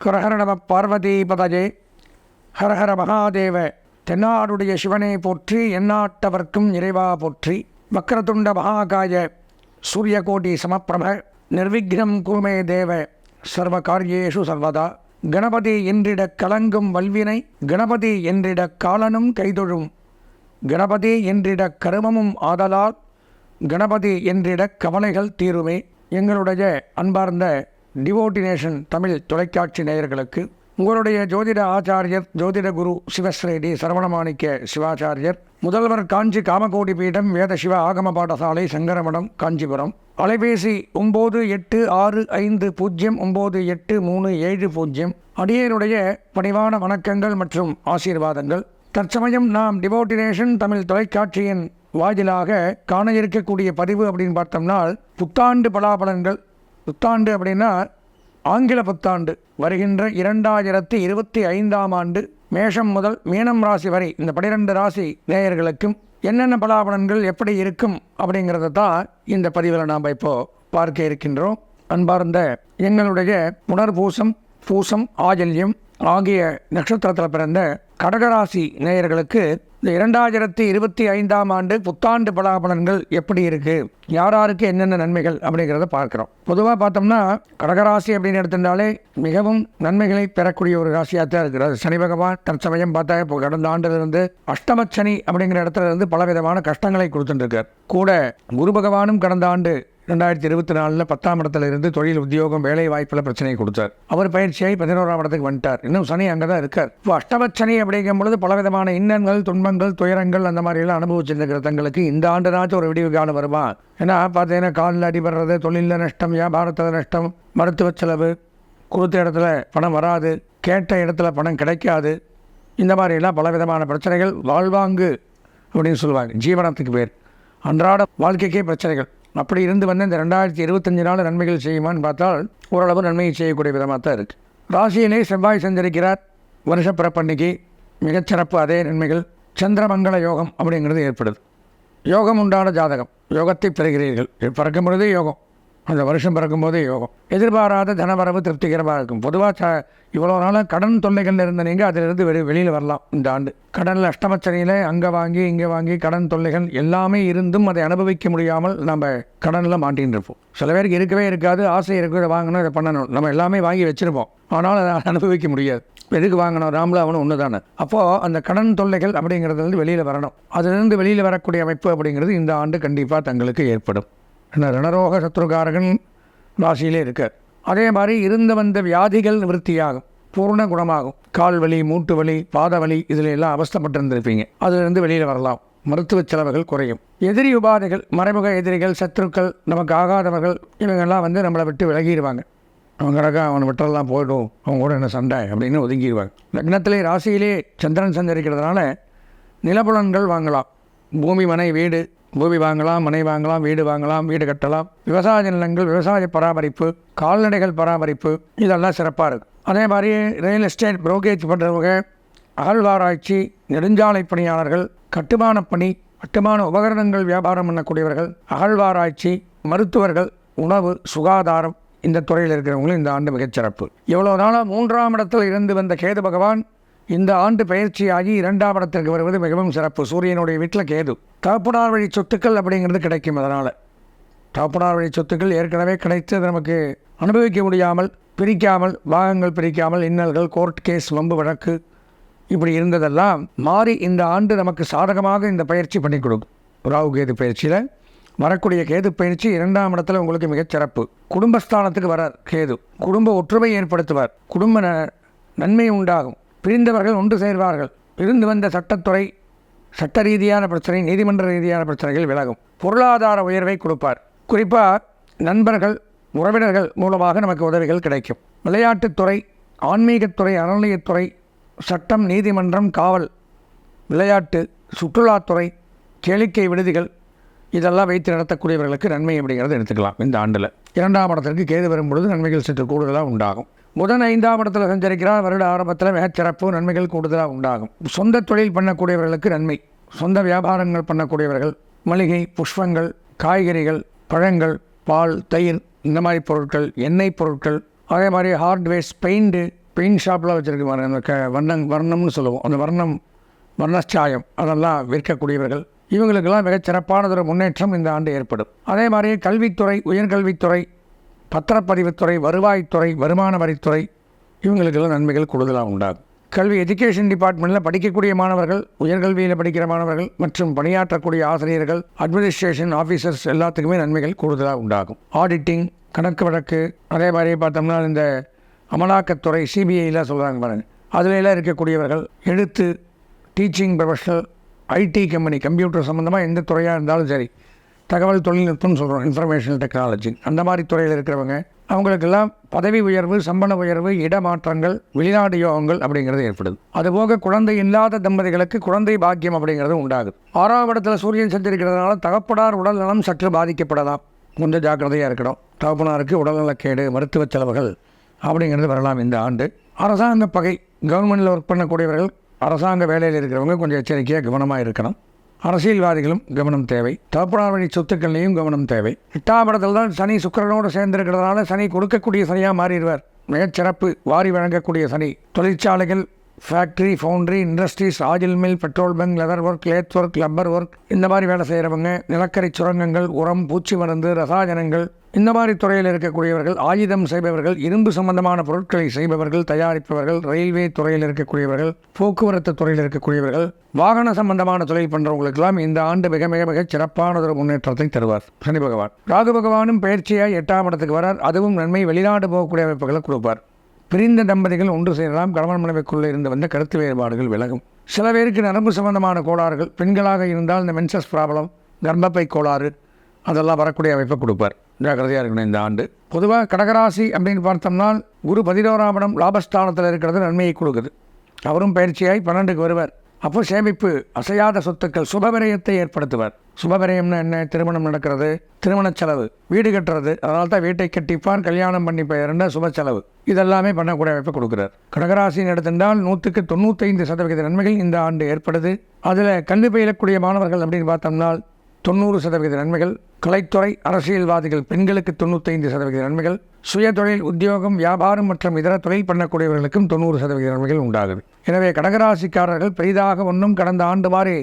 ஹரஹர நம பார்வதி பதஜே ஹரஹர மகாதேவ தென்னாடுடைய சிவனை போற்றி எந்நாட்டவர்க்கும் இறைவா போற்றி. வக்ரதுண்ட மகாகாய சூரியகோடி சமப்பிரப நிர்விக்னம் குருமே தேவ சர்வ காரியேஷு சர்வதா. கணபதி என்றிட கலங்கும் வல்வினை கணபதி என்றிட காலனும் கைதொழும். கணபதி என்றிட கருமமும் ஆதலால் கணபதி என்றிட கவலைகள் தீருமே. எங்களுடைய அன்பார்ந்த டிவோட்டினேஷன் தமிழ் தொலைக்காட்சி நேயர்களுக்கு உங்களுடைய ஜோதிட ஆச்சாரியர் ஜோதிட குரு சிவஸ்ரேடி சரவணமாணிக்க சிவாச்சாரியர் முதல்வர் காஞ்சி காமகோடி பீடம் வேத சிவ ஆகம பாடசாலை சங்கரமடம் காஞ்சிபுரம். அலைபேசி ஒம்பது எட்டு ஆறு ஐந்து பூஜ்ஜியம் ஒம்பது எட்டு மூணு ஏழு பூஜ்ஜியம் அடியனுடைய பணிவான வணக்கங்கள் மற்றும் ஆசீர்வாதங்கள். தற்சமயம் நாம் டிவோட்டினேஷன் தமிழ் தொலைக்காட்சியின் வாயிலாக காண இருக்கக்கூடிய பதிவு அப்படின்னு பார்த்தோம்னால் புத்தாண்டு பலாபலன்கள் புத்தாண்டு அப்படின்னா ஆங்கில புத்தாண்டு. வருகின்ற இரண்டாயிரத்தி இருபத்தி ஐந்தாம் ஆண்டு மேஷம் முதல் மீனம் ராசி வரை இந்த பனிரெண்டு ராசி நேயர்களுக்கும் என்னென்ன பலாபலன்கள் எப்படி இருக்கும் அப்படிங்கிறத தான் இந்த பதிவில் நாம் இப்போ பார்க்க இருக்கின்றோம். அன்பார்ந்த எங்களுடைய புனர்பூசம் பூசம் ஆஜல்யம் ஆகிய நட்சத்திரத்தில் பிறந்த கடகராசி நேயர்களுக்கு இந்த இரண்டாயிரத்தி இருபத்தி ஐந்தாம் ஆண்டு புத்தாண்டு பலாபலன்கள் எப்படி இருக்கு? யாராருக்கு என்னென்ன நன்மைகள் அப்படிங்கிறத பார்க்குறோம். பொதுவாக பார்த்தோம்னா கடகராசி அப்படின்னு எடுத்திருந்தாலே மிகவும் நன்மைகளை பெறக்கூடிய ஒரு ராசியாக தான் இருக்கிறது. சனி பகவான் தற்சமயம் பார்த்தா இப்போ கடந்த ஆண்டிலிருந்து அஷ்டமச்சனி அப்படிங்கிற இடத்துல இருந்து பலவிதமான கஷ்டங்களை கொடுத்துட்டுருக்கார் கூட குரு பகவானும் கடந்த ஆண்டு ரெண்டாயிரத்தி இருபத்தி நாலில் பத்தாம் இடத்துல இருந்து தொழில் உத்தியோகம் வேலை வாய்ப்பில் பிரச்சனையை கொடுத்தார். அவர் பயிற்சியாகி பதினோராம் இடத்துக்கு வந்துட்டார். இன்னும் சனி அங்கே தான் இருக்கார். இப்போ அஷ்டமச்சனி அப்படிங்கும் பொழுது பலவிதமான இன்னங்கள் துன்பங்கள் துயரங்கள் அந்த மாதிரியெல்லாம் அனுபவிச்சிருந்த தங்களுக்கு இந்த ஆண்டுனாச்சும் ஒரு விடிவு காலம் வருமா? ஏன்னா பார்த்தீங்கன்னா காலில் அடிபடுறது தொழிலில் நஷ்டம் வியாபாரத்தில் நஷ்டம் மருத்துவ செலவு கொடுத்த இடத்துல பணம் வராது கேட்ட இடத்துல பணம் கிடைக்காது இந்த மாதிரிலாம் பலவிதமான பிரச்சனைகள். வாழ்வாங்கு அப்படின்னு சொல்லுவாங்க. ஜீவனத்துக்கு பேர். அன்றாட வாழ்க்கைக்கே பிரச்சனைகள். அப்படி இருந்து வந்து இந்த ரெண்டாயிரத்தி இருபத்தஞ்சு நாள் நன்மைகள் செய்யுமான்னு பார்த்தால் ஓரளவு நன்மையை செய்யக்கூடிய விதமாக தான் இருக்குது ராசியினை செவ்வாய் சந்திருக்கிறார் வருஷ பிறப்பன்னைக்கு மிகச்சிறப்பு அதே நன்மைகள். சந்திரமங்கல யோகம் அப்படிங்கிறது ஏற்படுது. யோகம் உண்டான ஜாதகம். யோகத்தை பெறுகிறீர்கள். பிறக்கும் பொழுதே யோகம். அந்த வருஷம் பிறக்கும்போதே யோகம் எதிர்பாராத தனவரவு திருப்திகரமாக இருக்கும். பொதுவாக ச இவ்வளோ நாளாக கடன் தொல்லைகள் இருந்த நீங்கள் அதிலிருந்து வெளி வெளியில் வரலாம். இந்த ஆண்டு கடனில் அஷ்டமச்சனையில் அங்கே வாங்கி இங்கே வாங்கி கடன் தொல்லைகள் எல்லாமே இருந்தும் அதை அனுபவிக்க முடியாமல் நம்ம கடனில் மாட்டின்னு இருப்போம். சில பேருக்கு இருக்கவே இருக்காது. ஆசை இருக்கிற வாங்கணும் இதை பண்ணணும். நம்ம எல்லாமே வாங்கி வச்சுருப்போம். ஆனால் அதை அனுபவிக்க முடியாது. எதுக்கு வாங்கணும்? ராமலா அவனும் ஒன்று தானே. அப்போது அந்த கடன் தொல்லைகள் அப்படிங்கிறதுலேருந்து வெளியில் வரணும். அதிலிருந்து வெளியில் வரக்கூடிய அமைப்பு அப்படிங்கிறது இந்த ஆண்டு கண்டிப்பாக தங்களுக்கு ஏற்படும். என்ன ரணரோக சத்ருகாரகன் ராசியிலே இருக்கார். அதே மாதிரி இருந்து வந்த வியாதிகள் நிவர்த்தியாகும். பூர்ண குணமாகும். கால் வலி மூட்டு வலி பாத வலி இதில் எல்லாம் அவஸ்தப்பட்டிருந்திருப்பீங்க. அதிலிருந்து வெளியில் வரலாம். மருத்துவ செலவுகள் குறையும். எதிரி உபாதைகள் மறைமுக எதிரிகள் சத்துருக்கள் நமக்கு ஆகாதவர்கள் இவங்கெல்லாம் வந்து நம்மளை விட்டு விலகிடுவாங்க அவன் கிடக்கா அவனை விட்டெல்லாம் போயிடும். அவங்க கூட என்ன சண்டை அப்படின்னு ஒதுங்கிடுவாங்க லக்னத்திலே ராசியிலே சந்திரன் சஞ்சரிக்கிறதுனால நிலப்புலன்கள் வாங்கலாம். பூமி மனை வீடு பூமி வாங்கலாம் மனை வாங்கலாம் வீடு வாங்கலாம் வீடு கட்டலாம். விவசாய நிலங்கள் விவசாய பராமரிப்பு கால்நடைகள் பராமரிப்பு இதெல்லாம் சிறப்பாக இருக்குது அதே மாதிரி ரியல் எஸ்டேட் புரோக்கேஜ் பண்ணுறவங்க அகழ்வாராய்ச்சி நெடுஞ்சாலை பணியாளர்கள் கட்டுமான பணி கட்டுமான உபகரணங்கள் வியாபாரம் பண்ணக்கூடியவர்கள் அகழ்வாராய்ச்சி மருத்துவர்கள் உணவு சுகாதாரம் இந்த துறையில் இருக்கிறவங்களும் இந்த ஆண்டு மிகச்சிறப்பு. இவ்வளோ நாளாக மூன்றாம் இடத்தில் இருந்து வந்த கேது பகவான் இந்த ஆண்டு பயிற்சியாகி இரண்டாம் இடத்திற்கு வருவது மிகவும் சிறப்பு. சூரியனுடைய வீட்டில் கேது. தகப்பனார் வழி சொத்துக்கள் அப்படிங்கிறது கிடைக்கும் அதனால். தகப்பனார் வழி சொத்துக்கள் ஏற்கனவே கிடைத்து அது நமக்கு அனுபவிக்க முடியாமல் பிரிக்காமல் பாகங்கள் பிரிக்காமல் இன்னல்கள் கோர்ட் கேஸ் வம்பு வழக்கு இப்படி இருந்ததெல்லாம் மாறி இந்த ஆண்டு நமக்கு சாதகமாக இந்த பயிற்சி பண்ணி கொடுக்கும் ராகு கேது பயிற்சியில். வரக்கூடிய கேது பயிற்சி இரண்டாம் இடத்துல உங்களுக்கு மிகச் சிறப்பு. குடும்பஸ்தானத்துக்கு வரார் கேது. குடும்ப ஒற்றுமை ஏற்படுத்துவார். குடும்ப நன்மை உண்டாகும். பிரிந்தவர்கள் ஒன்று சேர்வார்கள். இருந்து வந்த சட்டத்துறை சட்ட ரீதியான பிரச்சனை நீதிமன்ற ரீதியான பிரச்சனைகள் விலகும். பொருளாதார உயர்வை கொடுப்பார். குறிப்பாக நண்பர்கள் உறவினர்கள் மூலமாக நமக்கு உதவிகள் கிடைக்கும். விளையாட்டுத்துறை ஆன்மீகத்துறை அறநிலையத்துறை சட்டம் நீதிமன்றம் காவல் விளையாட்டு சுற்றுலாத்துறை கேளிக்கை விடுதிகள் இதெல்லாம் வைத்து நடத்தக்கூடியவர்களுக்கு நன்மை அப்படிங்கிறத எடுத்துக்கலாம் இந்த ஆண்டில். இரண்டாம் இடத்திற்கு கேது வரும் பொழுது நன்மைகள் சற்று கூடுதலாக உண்டாகும். புதன் ஐந்தாம் இடத்தில் சஞ்சரிக்கிறார். வருட ஆரம்பத்தில் மிகச்சிறப்பு நன்மைகள் கூடுதலாக உண்டாகும். சொந்த தொழில் பண்ணக்கூடியவர்களுக்கு நன்மை. சொந்த வியாபாரங்கள் பண்ணக்கூடியவர்கள் மளிகை புஷ்பங்கள் காய்கறிகள் பழங்கள் பால் தயிர் இந்த மாதிரி பொருட்கள் எண்ணெய் பொருட்கள் அதே மாதிரி ஹார்ட்வேர்ஸ் பெயிண்ட்டு பெயிண்ட் ஷாப்லாம் வச்சுருக்க அந்த க வர்ணம் வர்ணம்னு சொல்லுவோம். அந்த வர்ணம் வர்ணச்சாயம் அதெல்லாம் விற்கக்கூடியவர்கள். இவங்களுக்கெல்லாம் மிகச் சிறப்பானதொரு முன்னேற்றம் இந்த ஆண்டு ஏற்படும். அதே மாதிரி கல்வித்துறை உயர்கல்வித்துறை பத்திரப்பதிவுத்துறை வருவாய்த்துறை வருமான வரித்துறை இவங்களுக்கெல்லாம் நன்மைகள் கூடுதலாக உண்டாகும். கல்வி எஜுகேஷன் டிபார்ட்மெண்ட்டில் படிக்கக்கூடிய மாணவர்கள் உயர்கல்வியில் படிக்கிற மாணவர்கள் மற்றும் பணியாற்றக்கூடிய ஆசிரியர்கள் அட்மினிஸ்ட்ரேஷன் ஆஃபீஸர்ஸ் எல்லாத்துக்குமே நன்மைகள் கூடுதலாக உண்டாகும். ஆடிட்டிங் கணக்கு வழக்கு அதே மாதிரி பார்த்தோம்னா இந்த அமலாக்கத்துறை சிபிஐலாம் சொல்கிறாங்க பாருங்க. அதுலலாம் இருக்கக்கூடியவர்கள் எழுத்து teaching professional IT company computer சம்மந்தமாக எந்த துறையாக இருந்தாலும் சரி தகவல் தொழில்நுட்பம்னு சொல்கிறோம் இன்ஃபர்மேஷனல் டெக்னாலஜி அந்த மாதிரி துறையில் இருக்கிறவங்க அவங்களுக்கெல்லாம் பதவி உயர்வு சம்பள உயர்வு இடமாற்றங்கள் வெளிநாடு யோகங்கள் அப்படிங்கிறது ஏற்படுது. அதுபோக குழந்தை இல்லாத தம்பதிகளுக்கு குழந்தை பாக்கியம் அப்படிங்கிறது உண்டாகுது. ஆறாம் இடத்துல சூரியன் செஞ்சிருக்கிறதுனால தகப்படார் உடல் நலம் சற்று பாதிக்கப்படலாம். கொஞ்சம் ஜாக்கிரதையாக இருக்கணும். தகப்பனாருக்கு உடல்நலக்கேடு மருத்துவ செலவுகள் அப்படிங்கிறது வரலாம் இந்த ஆண்டு. அரசாங்க பகை. கவர்மெண்ட்டில் ஒர்க் பண்ணக்கூடியவர்கள் அரசாங்க வேலையில் இருக்கிறவங்க கொஞ்சம் எச்சரிக்கையாக கவனமாக இருக்கணும். அரசியல்வாதிகளும் கவனம் தேவை. தகப்பனார் வழி சொத்துக்கள்லையும் கவனம் தேவை. எட்டாம் இடத்துல தான் சனி சுக்கிரனோடு சேர்ந்திருக்கிறதுனால சனி கொடுக்கக்கூடிய சனியாக மாறிடுவார். மிகச்சிறப்பு. வாரி வழங்கக்கூடிய சனி. தொழிற்சாலைகள் factory foundry industries oil mill petrol bunk leather work lathe work rubber work இந்த மாதிரி வேலை செய்கிறவங்க நிலக்கரி சுரங்கங்கள் உரம் பூச்சி மருந்து ரசாயனங்கள் இந்த மாதிரி துறையில் இருக்கக்கூடியவர்கள் ஆயுதம் செய்பவர்கள் இரும்பு சம்பந்தமான பொருட்களை செய்பவர்கள் தயாரிப்பவர்கள் ரயில்வே துறையில் இருக்கக்கூடியவர்கள் போக்குவரத்து துறையில் இருக்கக்கூடியவர்கள் வாகன சம்பந்தமான தொழில் பண்ணுறவங்களுக்கெல்லாம் இந்த ஆண்டு மிக மிக மிக சிறப்பானதொரு முன்னேற்றத்தை தருவார். சனி பகவான். ராகு பகவானும் பயிற்சியாக எட்டாம் இடத்துக்கு வரார். அதுவும் நன்மை வெளிநாடு போகக்கூடிய அமைப்புகளை கொடுப்பார். பிரிந்த தம்பதிகள் ஒன்று சேரலாம். கணவன் மனைவிக்குள்ளே இருந்து வந்த கருத்து வேறுபாடுகள் விலகும். சில பேருக்கு நரம்பு சம்பந்தமான கோளாறுகள் பெண்களாக இருந்தால் இந்த மென்சஸ் ப்ராப்ளம் கர்ப்பப்பை கோளாறு அதெல்லாம் வரக்கூடிய அமைப்பை கொடுப்பார். ஜாக்கிரதையாக இருக்கணும் இந்த ஆண்டு. பொதுவாக கடகராசி அப்படின்னு பார்த்தோம்னா குரு பதினோராம் இடம் லாபஸ்தானத்தில் இருக்கிறது நன்மையை கொடுக்குது. அவரும் பயிற்சியாய் பன்னெண்டுக்கு வருவார். அப்போ சேமிப்பு அசையாத சொத்துக்கள் சுபவிரயத்தை ஏற்படுத்துவார். சுபவிரயம்னா என்ன? திருமணம் நடக்கிறது திருமணச் செலவு. வீடு கட்டுறது அதனால தான் வீட்டை கட்டிப்பான் கல்யாணம் பண்ணி பெயர்ந்த சுப செலவு. இதெல்லாமே பண்ணக்கூடிய வாய்ப்பை கொடுக்குறார். கடகராசின்னு எடுத்திருந்தால் நூற்றுக்கு தொண்ணூத்தைந்து சதவிகித நன்மைகள் இந்த ஆண்டு ஏற்படுது. அதில் கல்வி பயிலக்கூடிய மாணவர்கள் அப்படின்னு பார்த்தோம்னா தொண்ணூறு சதவீத நன்மைகள் கலைத்துறை அரசியல்வாதிகள் பெண்களுக்கு தொண்ணூத்தைந்து சதவீத நன்மைகள் சுயதொழில் உத்தியோகம் வியாபாரம் மற்றும் இதர தொழில் பண்ணக்கூடியவர்களுக்கும் தொண்ணூறு சதவீத நன்மைகள் உண்டாகுது. எனவே கடகராசிக்காரர்கள் பெரிதாக ஒன்றும் கடந்த ஆண்டு மாதிரி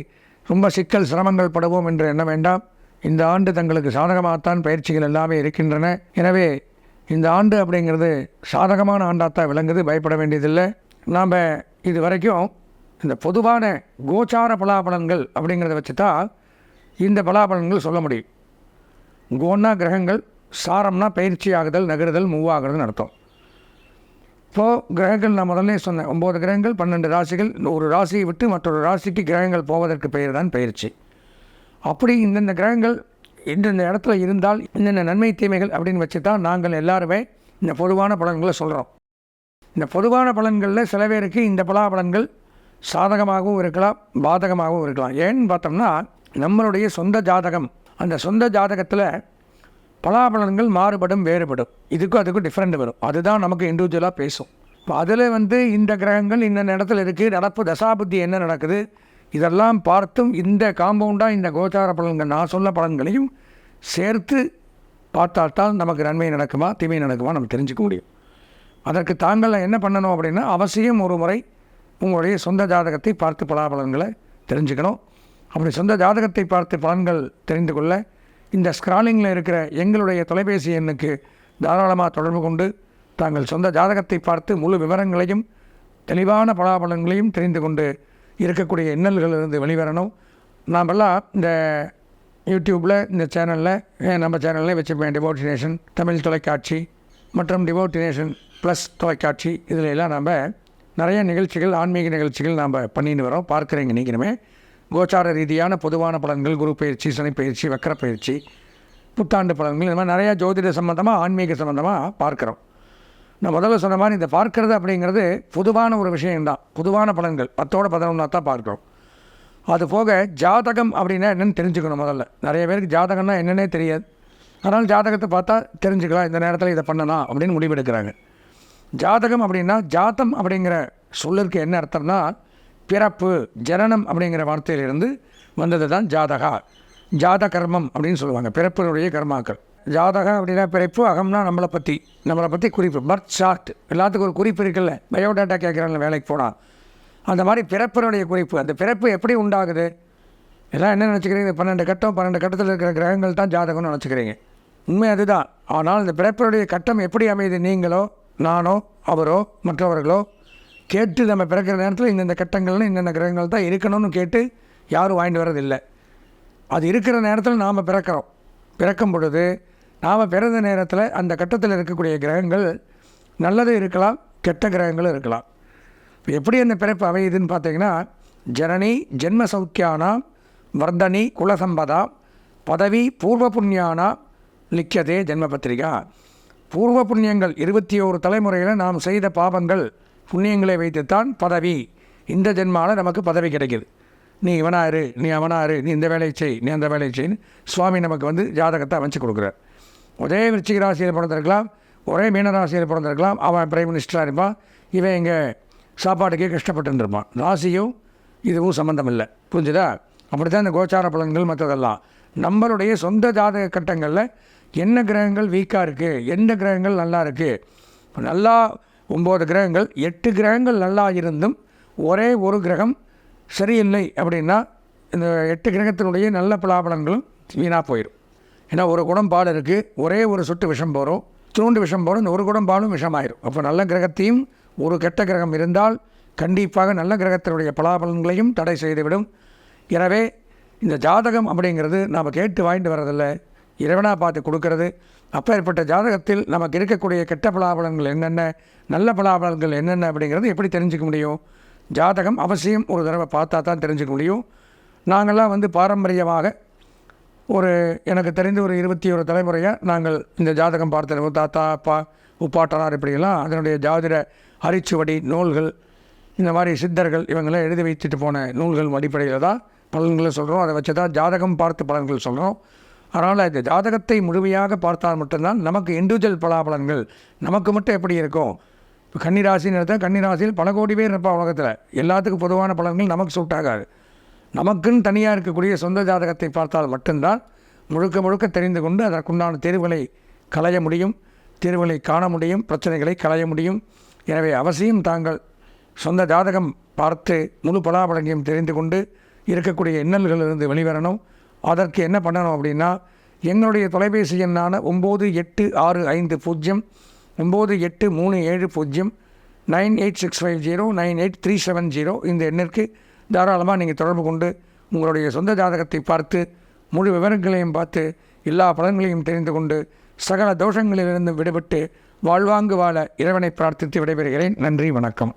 ரொம்ப சிக்கல் சிரமங்கள் படுவோம் என்று எண்ண வேண்டாம். இந்த ஆண்டு தங்களுக்கு சாதகமாகத்தான் பயிற்சிகள் எல்லாமே இருக்கின்றன. எனவே இந்த ஆண்டு அப்படிங்கிறது சாதகமான ஆண்டாத்தான் விளங்குது பயப்பட வேண்டியதில்லை. நாம் இது வரைக்கும் இந்த பொதுவான கோச்சார பலாபலன்கள் அப்படிங்கிறத வச்சு தான் இந்த பலாபலன்கள் சொல்ல முடியும். கோன்னா கிரகங்கள் சாரம்னா பயிற்சி ஆகுதல் நகருதல் மூவ் ஆகுறதுன்னு அர்த்தம். இப்போது கிரகங்கள் நான் முதல்ல சொன்னேன் ஒம்பது கிரகங்கள் பன்னெண்டு ராசிகள் ஒரு ராசியை விட்டு மற்றொரு ராசிக்கு கிரகங்கள் போவதற்கு பெயர் தான் பயிற்சி. அப்படி இந்தந்த கிரகங்கள் இந்தந்த இடத்துல இருந்தால் இந்தந்த நன்மை தீமைகள் அப்படின்னு வச்சு தான் நாங்கள் எல்லாருமே இந்த பொதுவான பலன்களை சொல்கிறோம் இந்த பொதுவான பலன்களில் சில பேருக்கு இந்த பலாபலன்கள் சாதகமாகவும் இருக்கலாம் பாதகமாகவும் இருக்கலாம். ஏன்னு பார்த்தோம்னா நம்மளுடைய சொந்த ஜாதகம். அந்த சொந்த ஜாதகத்தில் பலாபலன்கள் மாறுபடும் வேறுபடும். இதுக்கும் அதுக்கும் டிஃப்ரெண்ட் வரும். அதுதான் நமக்கு இண்டிவிஜுவலாக பேசும். இப்போ அதில் வந்து இந்த கிரகங்கள் இந்த இடத்துல இருக்குது நடப்பு தசாபுத்தி என்ன நடக்குது? இதெல்லாம் பார்த்தும் இந்த காம்பவுண்டாக இந்த கோச்சார பலன்கள் நான் சொன்ன பலன்களையும் சேர்த்து பார்த்தால்தான் நமக்கு நன்மை நடக்குமா தீமை நடக்குமா நம்ம தெரிஞ்சுக்க முடியும். அதற்கு தாங்கள் என்ன பண்ணணும் அப்படின்னா அவசியம் ஒரு முறை உங்களுடைய சொந்த ஜாதகத்தை பார்த்து பலாபலன்களை தெரிஞ்சுக்கணும். அப்படி சொந்த ஜாதகத்தை பார்த்து பலன்கள் தெரிந்து கொள்ள. இந்த ஸ்க்ராலிங்கில் இருக்கிற எங்களுடைய தொலைபேசி எண்ணுக்கு தாராளமாக தொடர்பு கொண்டு தாங்கள் சொந்த ஜாதகத்தை பார்த்து முழு விவரங்களையும் தெளிவான பலாபலன்களையும் தெரிந்து கொண்டு இருக்கக்கூடிய இன்னல்களிலிருந்து வெளிவரணும். நாமெல்லாம் இந்த யூடியூப்பில் இந்த சேனலில் நம்ம சேனலில் வச்சுப்பேன் டிவோட்டினேஷன் தமிழ் தொலைக்காட்சி மற்றும் டிவோட்டினேஷன் ப்ளஸ் தொலைக்காட்சி. இதில் எல்லாம் நம்ம நிறைய நிகழ்ச்சிகள் ஆன்மீக நிகழ்ச்சிகள் நாம் பண்ணின்னு வரோம். பார்க்குறீங்க நீங்களுமே. கோச்சார ரீதியான பொதுவான பலன்கள் குரு பயிற்சி சனி பயிற்சி வக்கர பயிற்சி புத்தாண்டு பலன்கள் இந்த மாதிரி நிறையா ஜோதிட சம்மந்தமாக ஆன்மீக சம்மந்தமாக பார்க்குறோம். நான் முதல்ல சொன்ன மாதிரி இந்த பார்க்கறது அப்படிங்கிறது பொதுவான ஒரு விஷயம்தான். பொதுவான பலன்கள். பத்தோட பதினொன்றா தான் பார்க்குறோம். அது போக ஜாதகம் அப்படின்னா என்னென்னு தெரிஞ்சுக்கணும் முதல்ல. நிறைய பேருக்கு ஜாதகம்னா என்னன்னே தெரியாது. அதனால் ஜாதகத்தை பார்த்தா தெரிஞ்சுக்கலாம் இந்த நேரத்தில் இதை பண்ணலாம் அப்படின்னு முடிவெடுக்கிறாங்க. ஜாதகம் அப்படின்னா ஜாத்தம் அப்படிங்கிற சொல்லிற்கு என்ன அர்த்தம்னா பிறப்பு ஜனனம் அப்படிங்கிற வார்த்தையிலிருந்து வந்தது தான் ஜாதகா. ஜாத கர்மம் அப்படின்னு சொல்லுவாங்க. பிறப்பினுடைய கர்மாக்கள். ஜாதகம் அப்படின்னா பிறப்பு அகம்னா நம்மளை பற்றி நம்மளை பற்றி குறிப்பு. Birth chart. எல்லாத்துக்கும் ஒரு குறிப்பு இருக்குல்ல. பயோடேட்டா கேட்குறாங்க வேலைக்கு போனால் அந்த மாதிரி பிறப்பினுடைய குறிப்பு. அந்த பிறப்பு எப்படி உண்டாகுது? எல்லாம் என்ன நினச்சிக்கிறீங்க? பன்னெண்டு கட்டம் பன்னெண்டு கட்டத்தில் இருக்கிற கிரகங்கள் தான் ஜாதகம்னு நினச்சிக்கிறீங்க. உண்மை அதுதான். ஆனால் இந்த பிறப்பினுடைய கட்டம் எப்படி அமையுது? நீங்களோ நானோ அவரோ மற்றவர்களோ கேட்டு நம்ம பிறக்கிற நேரத்தில் இந்தந்த கட்டங்கள்னு இந்தந்த கிரகங்கள் தான் இருக்கணும்னு கேட்டு யாரும் வாங்கிட்டு வர்றதில்லை. அது இருக்கிற நேரத்தில் நாம் பிறக்கிறோம். பிறக்கும் பொழுது நாம் பிறந்த நேரத்தில் அந்த கட்டத்தில் இருக்கக்கூடிய கிரகங்கள் நல்லது இருக்கலாம் கெட்ட கிரகங்களும் இருக்கலாம். எப்படி அந்த பிறப்பு அமையுதுன்னு பார்த்தீங்கன்னா ஜனனி ஜென்ம சௌக்கியானா வர்தனி குலசம்பதா பதவி பூர்வ புண்ணியானா லிக்கதே ஜென்ம பத்திரிகா. பூர்வ புண்ணியங்கள் இருபத்தி ஓரு தலைமுறையில் நாம் செய்த பாவங்கள் புண்ணியங்களை வைத்துத்தான் பதவி. இந்த ஜென்மாவில் நமக்கு பதவி கிடைக்குது. நீ இவனாரு நீ அவனாரு நீ இந்த வேலையை செய் நீ அந்த வேலையை செய்ன்னு சுவாமி நமக்கு வந்து ஜாதகத்தை அமைச்சு கொடுக்குறார். ஒரே விருச்சிக ராசியில் பிறந்திருக்கலாம் ஒரே மீன ராசியில் பிறந்திருக்கலாம் அவன் பிரைம் மினிஸ்டராக இருப்பான் இவன் இங்கே சாப்பாட்டுக்கே கஷ்டப்பட்டுருப்பான் ராசியும் இதுவும் சம்மந்தம் இல்லை புரிஞ்சுதா? அப்படி தான் இந்த கோச்சார பலன்கள் மற்றதெல்லாம். நம்மளுடைய சொந்த ஜாதக கட்டங்களில் என்ன கிரகங்கள் வீக்காக இருக்குது எந்த கிரகங்கள் நல்லா இருக்குது நல்லா ஒம்பது கிரகங்கள் எட்டு கிரகங்கள் நல்லா இருந்தும் ஒரே ஒரு கிரகம் சரியில்லை அப்படின்னா இந்த எட்டு கிரகத்தினுடைய நல்ல பலாபலன்களும் வீணாக போயிடும் ஏன்னா ஒரு குடம் பால் இருக்குது ஒரே ஒரு சொட்டு விஷம் போகிறோம் தூண்டு விஷம் போகிறோம் ஒரு குடம் பாலும் விஷமாயிரும். அப்போ நல்ல கிரகத்தையும் ஒரு கெட்ட கிரகம் இருந்தால் கண்டிப்பாக நல்ல கிரகத்தினுடைய பலாபலன்களையும் தடை செய்துவிடும். எனவே இந்த ஜாதகம் அப்படிங்கிறது நாம் கேட்டு வாங்கிட்டு வர்றதில்ல. இறைவனாக பார்த்து கொடுக்கறது. அப்பேற்பட்ட ஜாதகத்தில் நமக்கு இருக்கக்கூடிய கெட்ட பலாபலங்கள் என்னென்ன நல்ல பலாபலங்கள் என்னென்ன அப்படிங்கிறது எப்படி தெரிஞ்சுக்க முடியும்? ஜாதகம் அவசியம் ஒரு தடவை பார்த்தா தான் தெரிஞ்சுக்க முடியும். நாங்கள்லாம் வந்து பாரம்பரியமாக ஒரு எனக்கு தெரிந்து ஒரு இருபத்தி ஒரு தலைமுறையாக நாங்கள் இந்த ஜாதகம் பார்த்த தாத்தா அப்பா உப்பாட்டனார் இப்படியெல்லாம் அதனுடைய ஜாதிட அரிச்சுவடி நூல்கள் இந்த மாதிரி சித்தர்கள் இவங்களாம் எழுதி வைத்துட்டு போன நூல்கள் அடிப்படையில் தான் பலன்களை சொல்கிறோம் அதை வச்சு தான் ஜாதகம் பார்த்து பலன்கள் சொல்கிறோம் அதனால் இந்த ஜாதகத்தை முழுமையாக பார்த்தால் மட்டும்தான் நமக்கு இண்டிவிஜுவல் பலாபலன்கள் நமக்கு மட்டும் எப்படி இருக்கும்? இப்போ கன்னிராசின்னு எடுத்தால் கன்னிராசியில் பல கோடி பேர் இருப்பாள் உலகத்தில். எல்லாத்துக்கும் பொதுவான பலன்கள் நமக்கு சூட் ஆகாது. நமக்குன்னு தனியாக இருக்கக்கூடிய சொந்த ஜாதகத்தை பார்த்தால் மட்டும்தான் முழுக்க முழுக்க தெரிந்து கொண்டு அதற்குண்டான தேர்வுகளை களைய முடியும் தேர்வுகளை காண முடியும் பிரச்சனைகளை களைய முடியும். எனவே அவசியம் தாங்கள் சொந்த ஜாதகம் பார்த்து முழு பலாபலங்களையும் தெரிந்து கொண்டு இருக்கக்கூடிய இன்னல்களிலிருந்து வெளிவரணும். அதற்கு என்ன பண்ணணும் அப்படின்னா எங்களுடைய தொலைபேசி எண்ணான ஒம்பது எட்டு ஆறு ஐந்து பூஜ்ஜியம் ஒம்பது எட்டு மூணு ஏழு பூஜ்ஜியம் nine eight six five zero nine eight three seven zero இந்த எண்ணிற்கு தாராளமாக நீங்கள் தொடர்பு கொண்டு உங்களுடைய சொந்த ஜாதகத்தை பார்த்து முழு விவரங்களையும் பார்த்து எல்லா பலன்களையும் தெரிந்து கொண்டு சகல தோஷங்களிலிருந்து விடுபட்டு வாழ்வாங்கு வாழ இறைவனை பிரார்த்தித்து விடைபெறுகிறேன். நன்றி வணக்கம்.